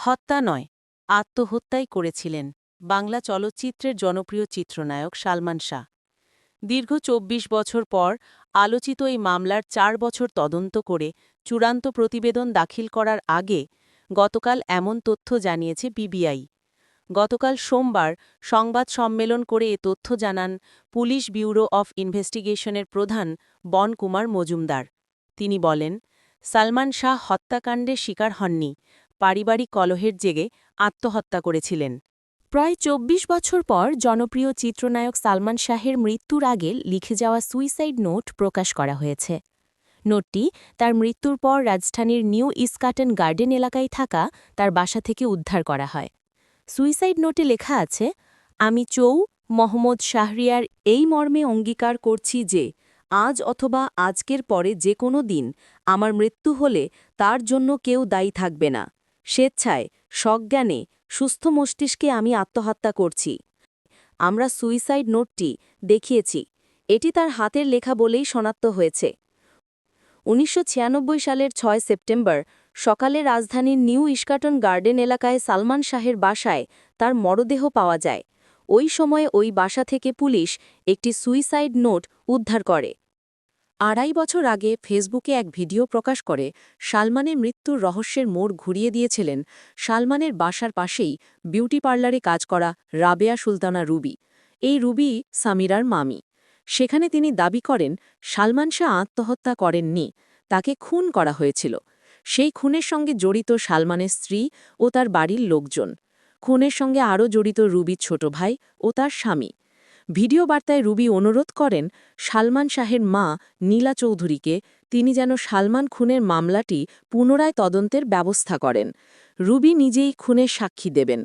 হত্যা নয়, আত্মহত্যাই করেছিলেন। বাংলা চলচ্চিত্রের জনপ্রিয় চিত্রনায়ক সালমান শাহ। দীর্ঘ ২৪ বছর পর আলোচিত এই মামলার চার বছর তদন্ত করে চূড়ান্ত প্রতিবেদন দাখিল করার আগে গতকাল এমন তথ্য জানিয়েছে বিবিআই। গতকাল সোমবার সংবাদ সম্মেলন করে এ তথ্য জানান পুলিশ ব্যুরো অফ ইনভেস্টিগেশনের প্রধান বনকুমার মজুমদার। তিনি বলেন, সালমান শাহ হত্যাকাণ্ডে শিকার হননি পারিবারিক কলহের জেগে আত্মহত্যা করেছিলেন। প্রায় ২৪ বছর পর জনপ্রিয় চিত্রনায়ক সালমান শাহের মৃত্যুর আগে লিখে যাওয়া সুইসাইড নোট প্রকাশ করা হয়েছে। নোটটি তার মৃত্যুর পর রাজধানীর নিউ ইস্কাটন গার্ডেন এলাকায় থাকা তার বাসা থেকে উদ্ধার করা হয়। সুইসাইড নোটে লেখা আছে, আমি চৌ, মোহাম্মদ শাহরিয়ার এই মর্মে অঙ্গীকার করছি যে, আজ অথবা আজকের পরে যে কোনো দিন আমার মৃত্যু হলে তার জন্য কেউ দায়ী থাকবে না। স্বেচ্ছায়, সজ্ঞানে, সুস্থ মস্তিষ্কে আমি আত্মহত্যা করছি। আমরা সুইসাইড নোটটি দেখিয়েছি। এটি তার হাতের লেখা বলেই শনাক্ত হয়েছে। উনিশশো ছিয়ানব্বই সালের ছয় সেপ্টেম্বর, সকালে রাজধানীর নিউ ইস্কাটন গার্ডেন এলাকায় সালমান শাহের বাসায় তার মরদেহ পাওয়া যায়। ওই সময়ে ওই বাসা থেকে পুলিশ একটি সুইসাইড নোট উদ্ধার করে। আড়াই বছর আগে ফেসবুকে এক ভিডিও প্রকাশ করে, সালমানের মৃত্যুর রহস্যের মোড় ঘুরিয়ে দিয়েছিলেন সালমানের বাসার পাশেই বিউটি পার্লারে কাজ করা রাবেয়া সুলতানা রুবি। এই রুবি সামিরার মামি। সেখানে তিনি দাবি করেন, সালমান শাহ আত্মহত্যা করেননি, তাকে খুন করা হয়েছিল। সেই খুনের সঙ্গে জড়িত সালমানের স্ত্রী ও তার বাড়ির লোকজন। খুনের সঙ্গে আরও জড়িত রুবির ছোট ভাই ও তার স্বামী। ভিডিও বার্তায় রুবি অনুরোধ করেন, সালমান শাহের মা নীলা চৌধুরীকে তিনি যেন সালমান খুনের মামলাটি পুনরায় তদন্তের ব্যবস্থা করেন। রুবি নিজেই খুনের সাক্ষী দেবেন।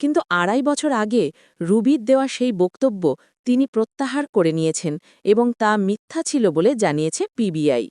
কিন্তু আড়াই বছর আগে রুবির দেওয়া সেই বক্তব্য তিনি প্রত্যাহার করে নিয়েছেন এবং তা মিথ্যা ছিল বলে জানিয়েছে পিবিআই।